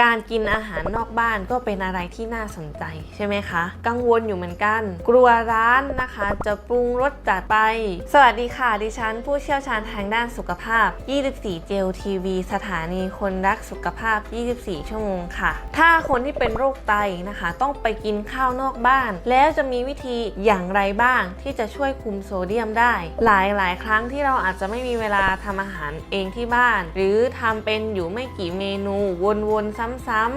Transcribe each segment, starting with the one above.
การกินอาหารนอกบ้านก็เป็นอะไรที่น่าสนใจใช่ไหมคะ กังวลอยู่เหมือนกัน กลัวร้านนะคะ จะปรุงรสจัดไป สวัสดีค่ะ ดิฉันผู้เชี่ยวชาญทางด้านสุขภาพ 24 เจลทีวีสถานีคนรักสุขภาพ 24 ชั่วโมงค่ะ ถ้าคนที่เป็นโรคไตนะคะ ต้องไปกินข้าวนอกบ้าน แล้วจะมีวิธีอย่างไรบ้าง ที่จะช่วยคุมโซเดียมได้ หลายหลายครั้งที่เราอาจจะไม่มีเวลาทำอาหารเองที่บ้าน หรือทำเป็นอยู่ไม่กี่เมนูวนๆซ้ำ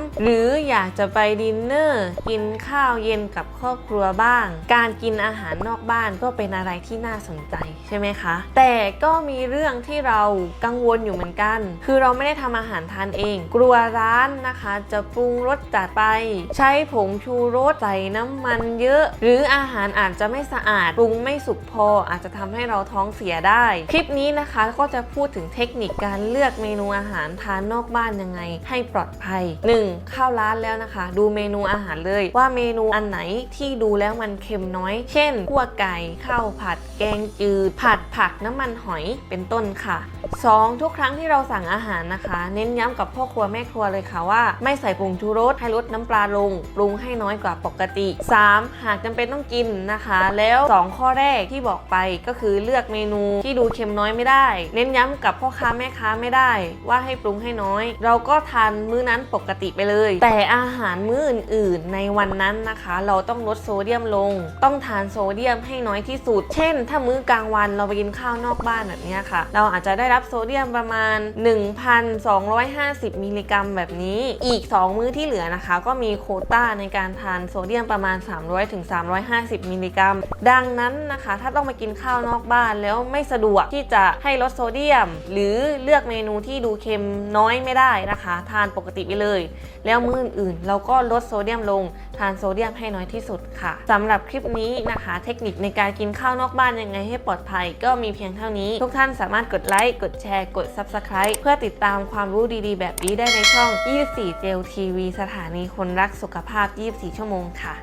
ๆหรืออยากจะไปดินเนอร์กินข้าวเย็นกับครอบครัวบ้าง การกินอาหารนอกบ้านก็เป็นอะไรที่น่าสนใจใช่ไหมคะ แต่ก็มีเรื่องที่เรากังวลอยู่เหมือนกัน คือเราไม่ได้ทำอาหารทานเอง กลัวร้านนะคะ จะปรุงรสจัดไป ใช้ผงชูรสใส่น้ำมันเยอะ หรืออาหารอาจจะไม่สะอาดปรุงไม่สุกพอ อาจจะทำให้เราท้องเสียได้ คลิปนี้นะคะก็จะพูดถึงเทคนิคการเลือกเมนูอาหารทานนอกบ้านยังไง ให้ปลอดภัย 1. เข้าร้านแล้วนะคะ ดูเมนูอาหารเลยว่าเมนูอันไหนที่ดูแล้วมันเค็มน้อย เช่นขั่วไก่ข้าวผัด แกงจืด ผัดผักน้ำมันหอยเป็นต้นค่ะ 2. ทุกครั้งที่เราสั่งอาหารนะคะ เน้นย้ำกับพ่อครัวแม่ครัวเลยค่ะว่า ไม่ใส่ผงชูรสให้ลดน้ำปลาลงปรุงให้น้อยกว่าปกติ 3. หากจำเป็นต้องกินนะคะ แล้ว 2 ข้อแรกที่บอกไปก็คือเลือกเมนูที่ดูเค็มน้อยไม่ได้ เน้นย้ำกับพ่อค้าแม่ค้าไม่ได้ ว่าให้ปรุงให้น้อย เราก็ทานมื้อนั้นปกติไปเลย แต่อาหารมื้ออื่น ๆ ในวันนั้นนะคะ เราต้องลดโซเดียมลง ต้องทานโซเดียมให้น้อยที่สุด เช่น ถ้ามื้อกลางวันเราไปกินข้าวนอกบ้านแบบนี้ค่ะ เราอาจจะได้รับโซเดียมประมาณ 1,250 มิลลิกรัมแบบนี้ อีก 2 มื้อที่เหลือนะคะ ก็มีโคต้าในการทานโซเดียมประมาณ 300ถึง350 มิลลิกรัม ดังนั้นนะคะ ถ้าต้องมากินข้าวนอกบ้านแล้วไม่สะดวกที่จะให้ลดโซเดียม หรือเลือกเมนูที่ดูเค็มน้อยไม่ได้นะคะ ทานปกติไปเลย แล้วมื้ออื่นๆเราก็ลดโซเดียมลง ทานโซเดียมให้น้อยที่สุดค่ะสำหรับคลิปนี้นะคะ เทคนิคในการกินข้าวนอกบ้านยังไงให้ปลอดภัย ก็มีเพียงเท่านี้ ทุกท่านสามารถกดไลค์กดแชร์ กด Subscribe เพื่อติดตามความรู้ดีๆ แบบนี้ได้ในช่อง 24 เจลทีวีสถานีคนรักสุขภาพ 24 ชั่วโมงค่ะ